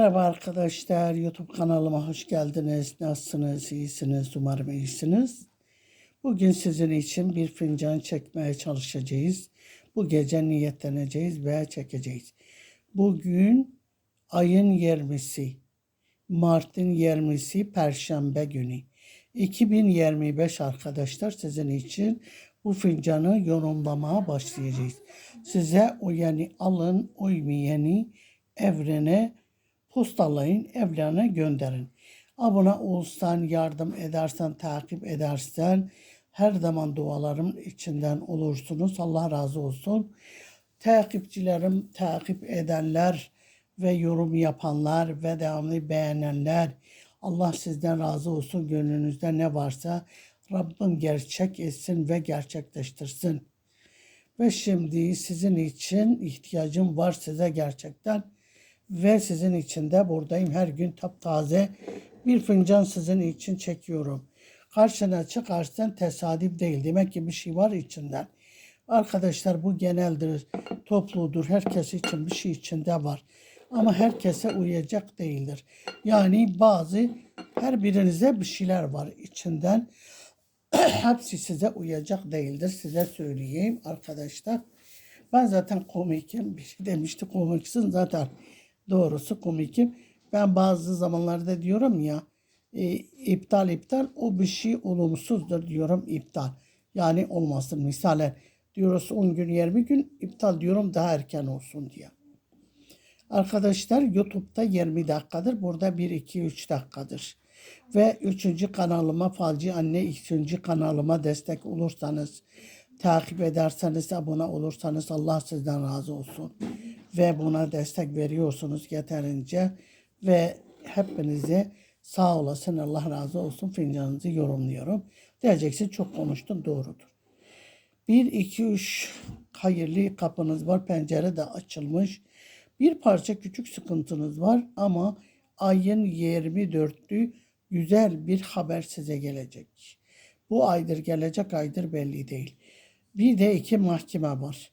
Merhaba arkadaşlar, YouTube kanalıma hoş geldiniz. Nasılsınız, iyisiniz, umarım iyisiniz. Bugün sizin için bir fincan çekmeye çalışacağız. Bu gece niyetleneceğiz ve çekeceğiz. Bugün ayın 20'si, Mart'ın 20'si Perşembe günü. 2025 arkadaşlar sizin için bu fincanı yorumlamaya başlayacağız. Size uyanı alın, uymayanı evrene postalayın, evlerine gönderin. Abone olsan, yardım edersen, takip edersen her zaman dualarım içinden olursunuz. Allah razı olsun. Takipçilerim, takip edenler ve yorum yapanlar ve devamlı beğenenler Allah sizden razı olsun. Gönlünüzde ne varsa Rabbim gerçek etsin ve gerçekleştirsin. Ve şimdi sizin için ihtiyacım var size gerçekten. Ve sizin için de buradayım. Her gün taptaze bir fincan sizin için çekiyorum. Karşına çıkarsan tesadüf değil. Demek ki bir şey var içinden. Arkadaşlar bu geneldir, topludur. Herkes için bir şey içinde var. Ama herkese uyacak değildir. Yani bazı her birinize bir şeyler var içinden. Hepsi size uyacak değildir. Size söyleyeyim arkadaşlar. Ben zaten komikim. Bir şey demişti komiksin zaten. Doğrusu komikim. Ben bazı zamanlarda diyorum ya e, iptal iptal o bir şey olumsuzdur diyorum iptal. Yani olmasın. Misalen diyoruz 10 gün 20 gün iptal diyorum daha erken olsun diye. Arkadaşlar YouTube'da 20 dakikadır. Burada 1, 2, 3 dakikadır. Ve 3. kanalıma Falcı Anne 2. kanalıma destek olursanız, takip ederseniz, abone olursanız Allah sizden razı olsun. Ve buna destek veriyorsunuz yeterince. Ve hepinize sağ olasın Allah razı olsun fincanınızı yorumluyorum. Diyeceksin çok konuştun doğrudur. 1, 2, 3 hayırlı kapınız var. Pencere de açılmış. Bir parça küçük sıkıntınız var ama ayın 24'ü güzel bir haber size gelecek. Bu aydır gelecek aydır belli değil. Bir de iki mahkeme var.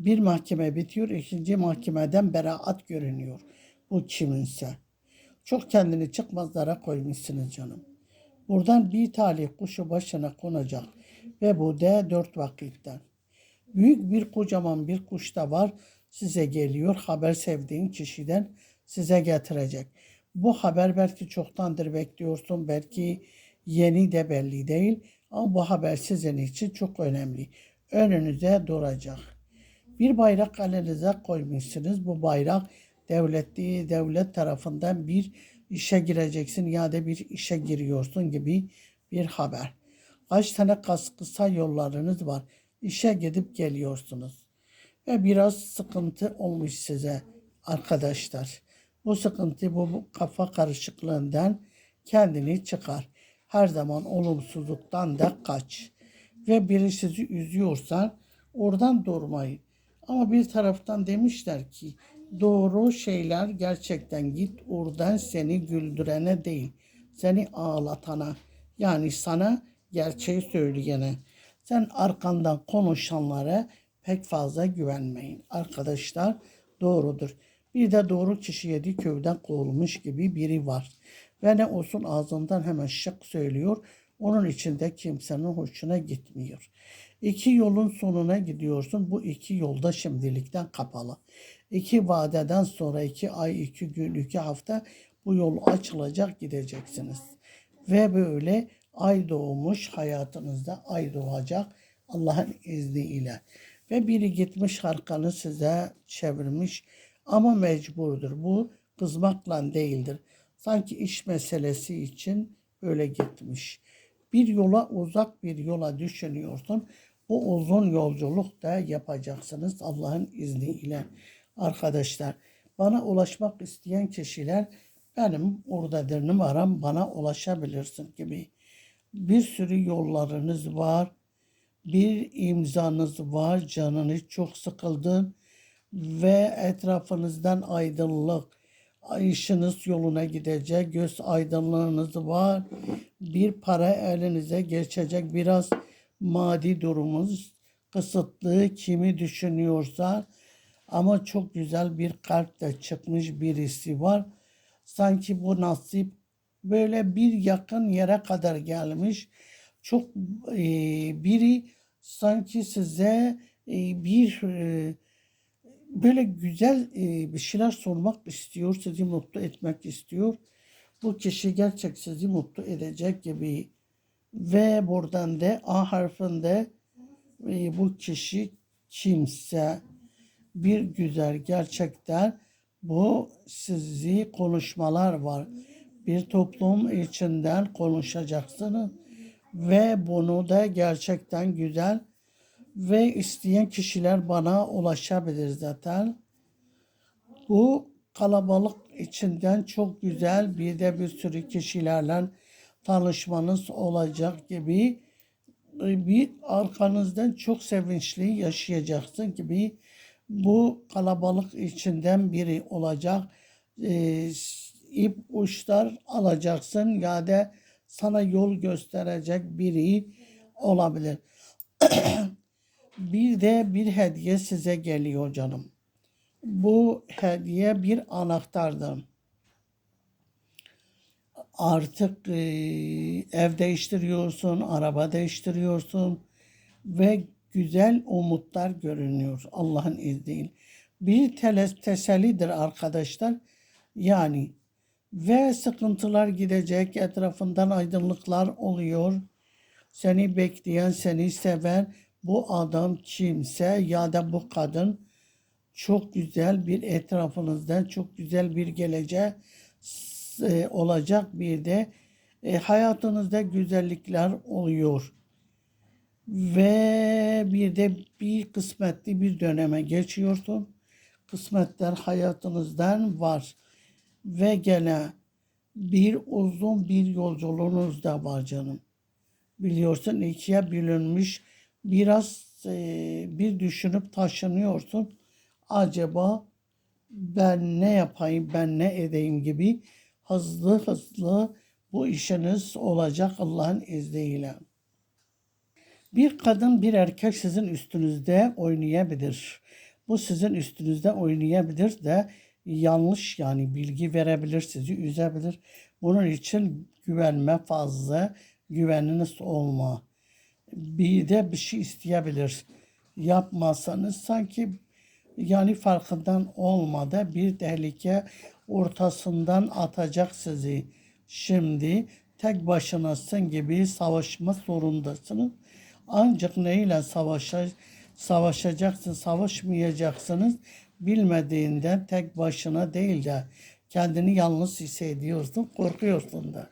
Bir mahkeme bitiyor, ikinci mahkemeden beraat görünüyor. Bu kiminse. Çok kendini çıkmazlara koymuşsunuz canım. Buradan bir talih kuşu başına konacak ve bu da dört vakitten. Büyük bir kocaman bir kuş da var size geliyor. Haber sevdiğin kişiden size getirecek. Bu haber belki çoktandır bekliyorsun. Belki yeni de belli değil. Ama bu haber sizin için çok önemli. Önünüze duracak. Bir bayrak elinize koymuşsunuz. Bu bayrak devletli devlet tarafından bir işe gireceksin ya da bir işe giriyorsun gibi bir haber. Kaç tane kas kısa yollarınız var. İşe gidip geliyorsunuz. Ve biraz sıkıntı olmuş size arkadaşlar. Bu sıkıntı bu kafa karışıklığından kendini çıkar. Her zaman olumsuzluktan da kaç. Ve biri sizi üzüyorsa oradan durmayın. Ama bir taraftan demişler ki doğru şeyler gerçekten git oradan seni güldürene değil. Seni ağlatana yani sana gerçeği söyleyene. Sen arkandan konuşanlara pek fazla güvenmeyin. Arkadaşlar doğrudur. Bir de doğru kişi yedi köyden kovulmuş gibi biri var. Ve ne olsun ağzından hemen şık söylüyor. Onun içinde kimsenin hoşuna gitmiyor. İki yolun sonuna gidiyorsun. Bu iki yolda şimdilikten kapalı. İki vadeden sonra iki ay, iki gün, iki hafta bu yol açılacak gideceksiniz. Ve böyle ay doğmuş hayatınızda ay doğacak Allah'ın izniyle. Ve biri gitmiş arkanı size çevirmiş ama mecburdur. Bu kızmakla değildir. Sanki iş meselesi için öyle gitmiş. Bir yola uzak bir yola düşünüyorsun. Bu uzun yolculuk da yapacaksınız Allah'ın izniyle. Arkadaşlar bana ulaşmak isteyen kişiler benim oradadır numaram bana ulaşabilirsin gibi. Bir sürü yollarınız var. Bir imzanız var. Canınız çok sıkıldı ve etrafınızdan aydınlık, işiniz yoluna gidecek, göz aydınlığınız var. Bir para elinize geçecek, biraz maddi durumunuz kısıtlı, kimi düşünüyorsa ama çok güzel bir kalp de çıkmış birisi var. Sanki bu nasip böyle bir yakın yere kadar gelmiş. Çok e, biri sanki size e, bir e, böyle güzel e, bir şeyler sormak istiyor, sizi mutlu etmek istiyor. Bu kişi gerçek sizi mutlu edecek gibi ve buradan da A harfinde e, bu kişi kimse bir güzel gerçekten bu sizi konuşmalar var. Bir toplum içinden konuşacaksınız ve bunu da gerçekten güzel ve isteyen kişiler bana ulaşabilir zaten. Bu kalabalık içinden çok güzel bir de bir sürü kişilerle tanışmanız olacak gibi e, bir arkanızdan çok sevinçli yaşayacaksın gibi bu kalabalık içinden biri olacak. E, ip uçlar alacaksın ya da sana yol gösterecek biri olabilir. bir de bir hediye size geliyor canım. Bu hediye bir anahtardır. Artık e, ev değiştiriyorsun, araba değiştiriyorsun ve güzel umutlar görünüyor Allah'ın izniyle. Bir tesellidir arkadaşlar. Yani ve sıkıntılar gidecek, etrafından aydınlıklar oluyor. Seni bekleyen, seni seven bu adam kimse ya da bu kadın çok güzel bir etrafınızdan çok güzel bir geleceğe e, olacak bir de e, hayatınızda güzellikler oluyor. Ve bir de bir kısmetli bir döneme geçiyorsun. Kısmetler hayatınızdan var. Ve gene bir uzun bir yolculuğunuz da var canım. Biliyorsun ikiye bölünmüş biraz e, bir düşünüp taşınıyorsun. Acaba ben ne yapayım, ben ne edeyim gibi hızlı hızlı bu işiniz olacak Allah'ın izniyle. Bir kadın bir erkek sizin üstünüzde oynayabilir. Bu sizin üstünüzde oynayabilir de yanlış yani bilgi verebilir, sizi üzebilir. Bunun için güvenme fazla, güveniniz olma. Bir de bir şey isteyebilir. Yapmazsanız sanki yani farkından olmadı bir tehlike ortasından atacak sizi. Şimdi tek başınasın gibi savaşma zorundasınız. Ancak neyle savaşa, savaşacaksın, savaşmayacaksınız bilmediğinden tek başına değil de kendini yalnız hissediyorsun, korkuyorsun da.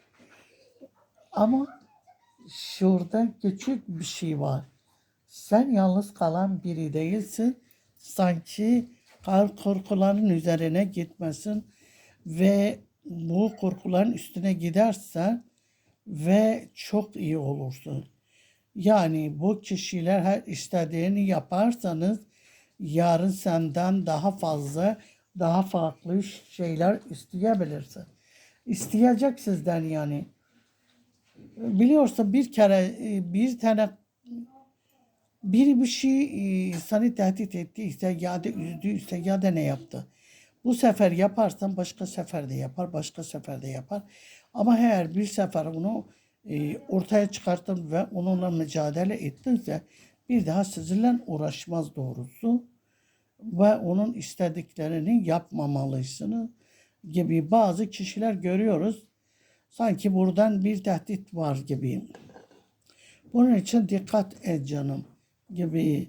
Ama şurada küçük bir şey var. Sen yalnız kalan biri değilsin. Sanki kar korkuların üzerine gitmesin ve bu korkuların üstüne gidersen ve çok iyi olursun. Yani bu kişiler her istediğini yaparsanız yarın senden daha fazla, daha farklı şeyler isteyebilirsin. İsteyecek sizden yani. Biliyorsun bir kere e, bir tane biri bir şey e, seni tehdit ettiyse ya da üzdüyse ya da ne yaptı. Bu sefer yaparsan başka seferde yapar, başka seferde yapar. Ama eğer bir sefer onu e, ortaya çıkarttın ve onunla mücadele ettinse bir daha sizinle uğraşmaz doğrusu ve onun istediklerini yapmamalısınız gibi bazı kişiler görüyoruz. Sanki buradan bir tehdit var gibi. Bunun için dikkat et canım gibi.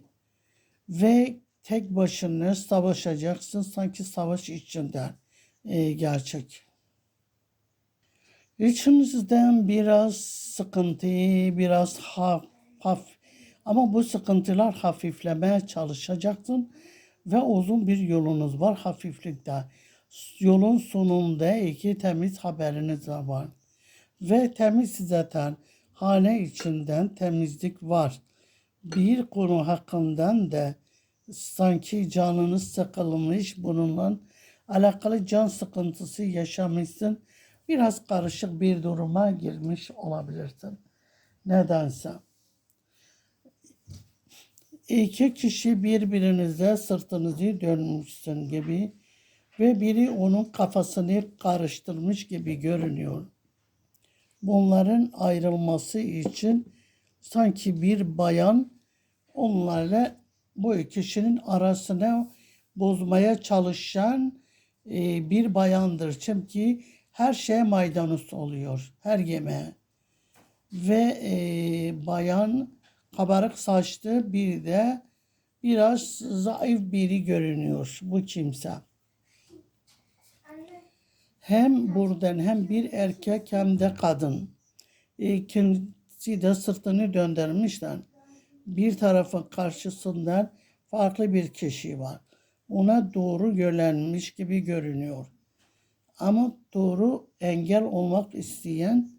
Ve tek başına savaşacaksın sanki savaş içinde e, gerçek. İçinizden biraz sıkıntı, biraz haf, haf ama bu sıkıntılar hafiflemeye çalışacaksın ve uzun bir yolunuz var hafiflikte. Yolun sonunda iki temiz haberiniz var. Ve temiz zaten hane içinden temizlik var. Bir konu hakkından da sanki canınız sıkılmış bununla alakalı can sıkıntısı yaşamışsın. Biraz karışık bir duruma girmiş olabilirsin. Nedense. İki kişi birbirinize sırtınızı dönmüşsün gibi Ve biri onun kafasını karıştırmış gibi görünüyor. Bunların ayrılması için sanki bir bayan onlarla bu iki kişinin arasını bozmaya çalışan e, bir bayandır. Çünkü her şeye maydanoz oluyor. Her yemeğe. Ve e, bayan kabarık saçlı bir de biraz zayıf biri görünüyor bu kimse. Hem buradan hem bir erkek hem de kadın. İkincisi de sırtını döndürmüşler. Bir tarafın karşısından farklı bir kişi var. Ona doğru yönlenmiş gibi görünüyor. Ama doğru engel olmak isteyen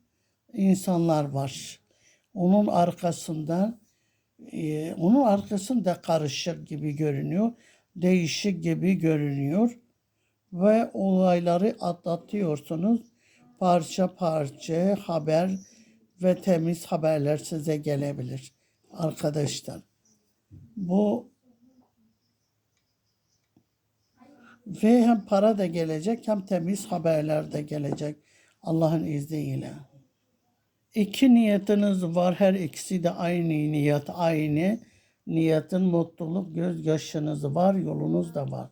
insanlar var. Onun arkasından e, onun arkasında karışık gibi görünüyor. Değişik gibi görünüyor. Ve olayları atlatıyorsunuz. Parça parça haber ve temiz haberler size gelebilir arkadaşlar. Bu ve hem para da gelecek hem temiz haberler de gelecek Allah'ın izniyle. İki niyetiniz var. Her ikisi de aynı niyet, aynı niyetin mutluluk, gözyaşınız var, yolunuz da var.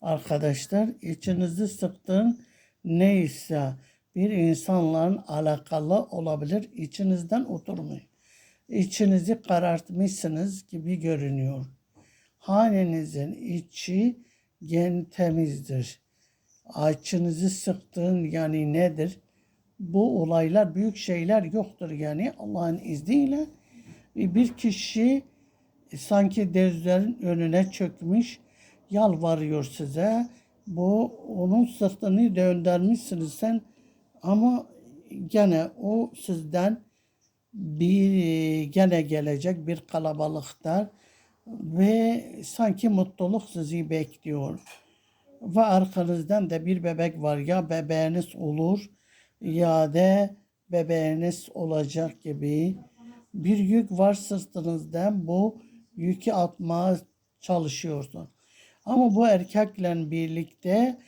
Arkadaşlar içinizi sıktığın neyse bir insanla alakalı olabilir. İçinizden oturmuyor. İçinizi karartmışsınız gibi görünüyor. Hanenizin içi gen temizdir. Açınızı sıktığın yani nedir? bu olaylar büyük şeyler yoktur yani Allah'ın izniyle bir kişi sanki devlerin önüne çökmüş yalvarıyor size. Bu onun sırtını döndürmüşsünüz sen ama gene o sizden bir gene gelecek bir kalabalıkta ve sanki mutluluk sizi bekliyor. Ve arkanızdan da bir bebek var ya bebeğiniz olur iade bebeğiniz olacak gibi bir yük var sırtınızdan bu yükü atmaya çalışıyorsun. Ama bu erkekle birlikte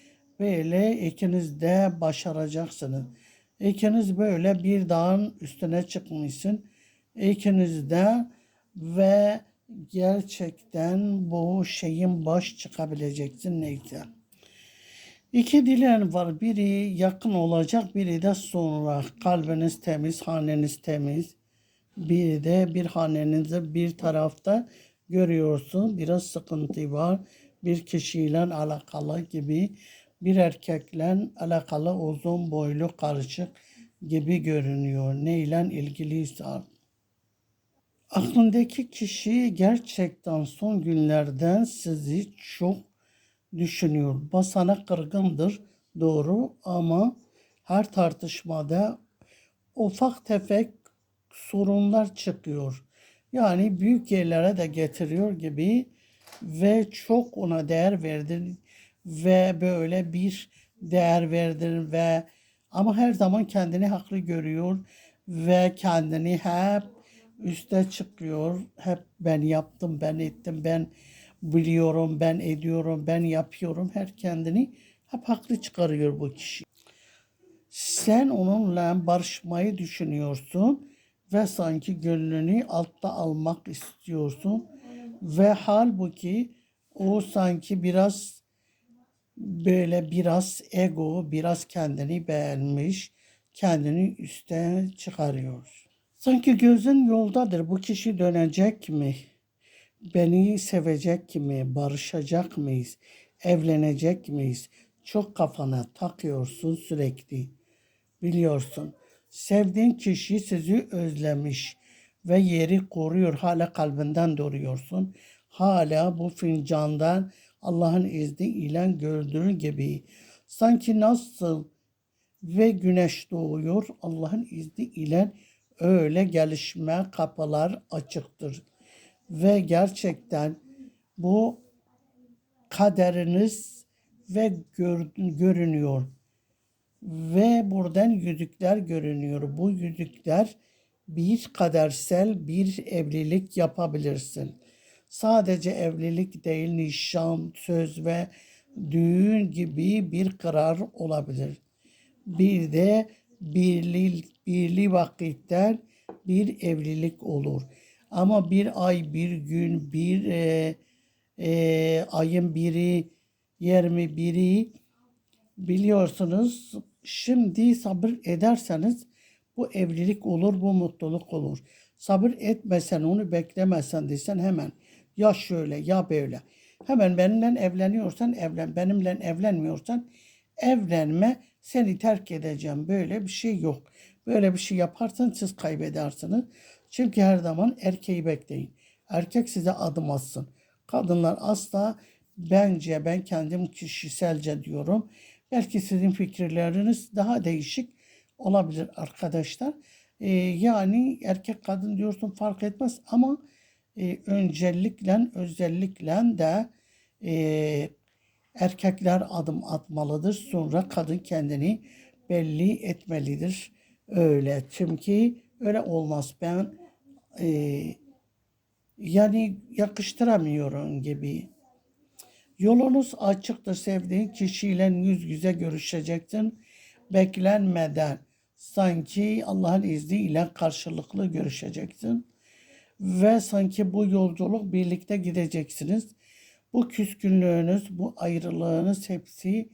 böyle ikiniz de başaracaksınız. İkiniz böyle bir dağın üstüne çıkmışsın. İkiniz de ve gerçekten bu şeyin baş çıkabileceksin neyse. İki dilen var. Biri yakın olacak, biri de sonra. Kalbiniz temiz, haneniz temiz. Biri de bir hanenizde bir tarafta görüyorsun. Biraz sıkıntı var. Bir kişiyle alakalı gibi. Bir erkekle alakalı uzun boylu karışık gibi görünüyor. Neyle ilgiliyse. Aklındaki kişi gerçekten son günlerden sizi çok düşünüyor. Basana kırgındır doğru ama her tartışmada ufak tefek sorunlar çıkıyor. Yani büyük yerlere de getiriyor gibi ve çok ona değer verdin ve böyle bir değer verdin ve ama her zaman kendini haklı görüyor ve kendini hep üste çıkıyor. Hep ben yaptım, ben ettim, ben biliyorum, ben ediyorum, ben yapıyorum. Her kendini hep haklı çıkarıyor bu kişi. Sen onunla barışmayı düşünüyorsun ve sanki gönlünü altta almak istiyorsun ve halbuki o sanki biraz böyle biraz ego, biraz kendini beğenmiş, kendini üste çıkarıyor. Sanki gözün yoldadır. Bu kişi dönecek mi? Beni sevecek mi? Barışacak mıyız? Evlenecek miyiz? Çok kafana takıyorsun sürekli. Biliyorsun. Sevdiğin kişi sizi özlemiş ve yeri koruyor. Hala kalbinden duruyorsun. Hala bu fincandan Allah'ın izniyle gördüğün gibi sanki nasıl ve güneş doğuyor Allah'ın izniyle öyle gelişme kapılar açıktır ve gerçekten bu kaderiniz ve gör, görünüyor. Ve buradan yüzükler görünüyor. Bu yüzükler bir kadersel bir evlilik yapabilirsin. Sadece evlilik değil, nişan, söz ve düğün gibi bir karar olabilir. Bir de birli, birli vakitten bir evlilik olur. Ama bir ay, bir gün, bir e, e, ayın biri, yirmi biri biliyorsunuz şimdi sabır ederseniz bu evlilik olur, bu mutluluk olur. Sabır etmesen, onu beklemesen desen hemen ya şöyle ya böyle. Hemen benimle evleniyorsan evlen, benimle evlenmiyorsan evlenme, seni terk edeceğim. Böyle bir şey yok. Böyle bir şey yaparsan siz kaybedersiniz. Çünkü her zaman erkeği bekleyin. Erkek size adım atsın. Kadınlar asla bence ben kendim kişiselce diyorum. Belki sizin fikirleriniz daha değişik olabilir arkadaşlar. Ee, yani erkek kadın diyorsun fark etmez ama e, öncelikle özellikle de e, erkekler adım atmalıdır. Sonra kadın kendini belli etmelidir. Öyle çünkü öyle olmaz. Ben e, yani yakıştıramıyorum gibi. Yolunuz açıktır sevdiğin kişiyle yüz yüze görüşeceksin. Beklenmeden sanki Allah'ın izniyle karşılıklı görüşeceksin. Ve sanki bu yolculuk birlikte gideceksiniz. Bu küskünlüğünüz, bu ayrılığınız hepsi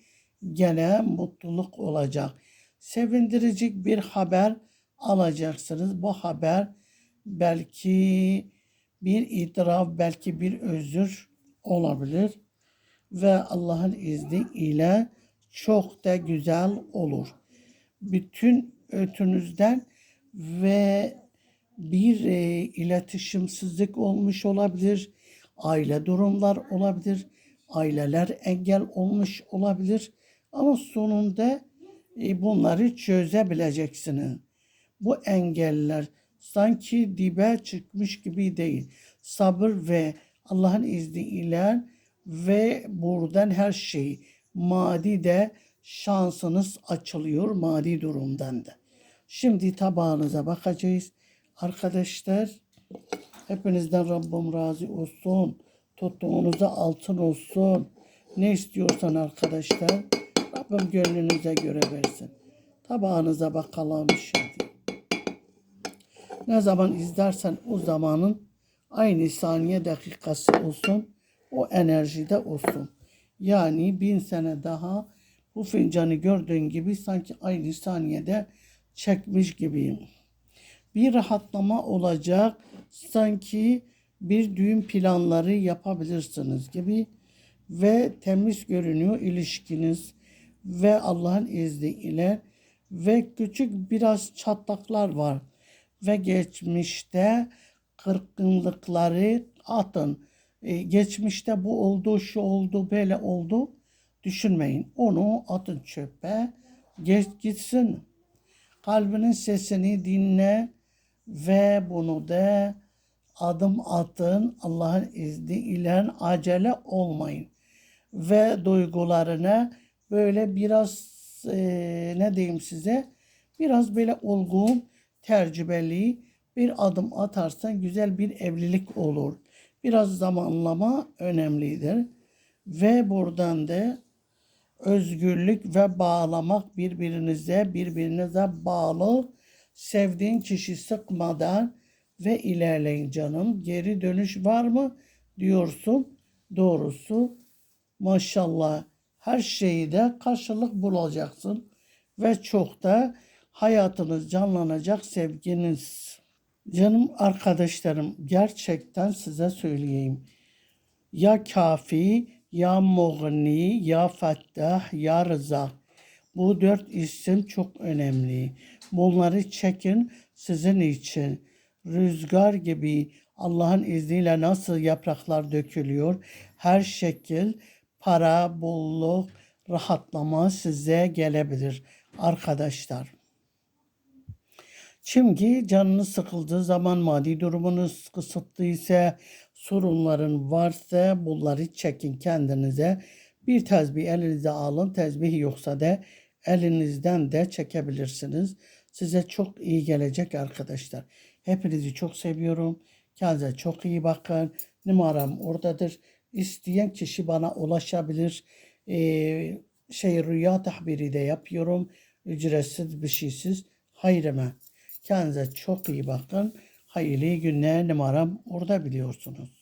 gene mutluluk olacak. Sevindirici bir haber alacaksınız. Bu haber belki bir itiraf, belki bir özür olabilir ve Allah'ın izni ile çok da güzel olur. Bütün ötünüzden ve bir e, iletişimsizlik olmuş olabilir, aile durumlar olabilir, aileler engel olmuş olabilir ama sonunda e, bunları çözebileceksiniz. Bu engeller sanki dibe çıkmış gibi değil. Sabır ve Allah'ın izniyle ve buradan her şey maddi de şansınız açılıyor maddi durumdan da. Şimdi tabağınıza bakacağız. Arkadaşlar hepinizden Rabbim razı olsun. Tuttuğunuza altın olsun. Ne istiyorsan arkadaşlar Rabbim gönlünüze göre versin. Tabağınıza bakalım şimdi. Ne zaman izlersen o zamanın aynı saniye dakikası olsun. O enerjide olsun. Yani bin sene daha bu fincanı gördüğün gibi sanki aynı saniyede çekmiş gibiyim. Bir rahatlama olacak. Sanki bir düğün planları yapabilirsiniz gibi ve temiz görünüyor ilişkiniz ve Allah'ın izniyle ve küçük biraz çatlaklar var ve geçmişte kırgınlıkları atın. Ee, geçmişte bu oldu, şu oldu, böyle oldu düşünmeyin. Onu atın çöpe, geç gitsin. Kalbinin sesini dinle ve bunu da adım atın. Allah'ın izniyle acele olmayın. Ve duygularına böyle biraz e, ne diyeyim size biraz böyle olgun, tercübeli bir adım atarsan güzel bir evlilik olur. Biraz zamanlama önemlidir. Ve buradan da özgürlük ve bağlamak birbirinize, birbirinize bağlı sevdiğin kişi sıkmadan ve ilerleyin canım. Geri dönüş var mı diyorsun. Doğrusu maşallah her şeyi de karşılık bulacaksın ve çok da hayatınız canlanacak sevginiz. Canım arkadaşlarım gerçekten size söyleyeyim. Ya kafi, ya muğni, ya fettah, ya rıza. Bu dört isim çok önemli. Bunları çekin sizin için. Rüzgar gibi Allah'ın izniyle nasıl yapraklar dökülüyor. Her şekil para, bolluk, rahatlama size gelebilir arkadaşlar. Çünkü canınız sıkıldığı zaman maddi durumunuz kısıtlıysa, sorunların varsa bunları çekin kendinize. Bir tezbih elinize alın. Tezbih yoksa da elinizden de çekebilirsiniz. Size çok iyi gelecek arkadaşlar. Hepinizi çok seviyorum. Kendinize çok iyi bakın. Numaram oradadır. İsteyen kişi bana ulaşabilir. Ee, şey rüya tahbiri de yapıyorum. Ücretsiz bir şeysiz. Hayreme. Kendinize çok iyi bakın. Hayırlı günler numaram orada biliyorsunuz.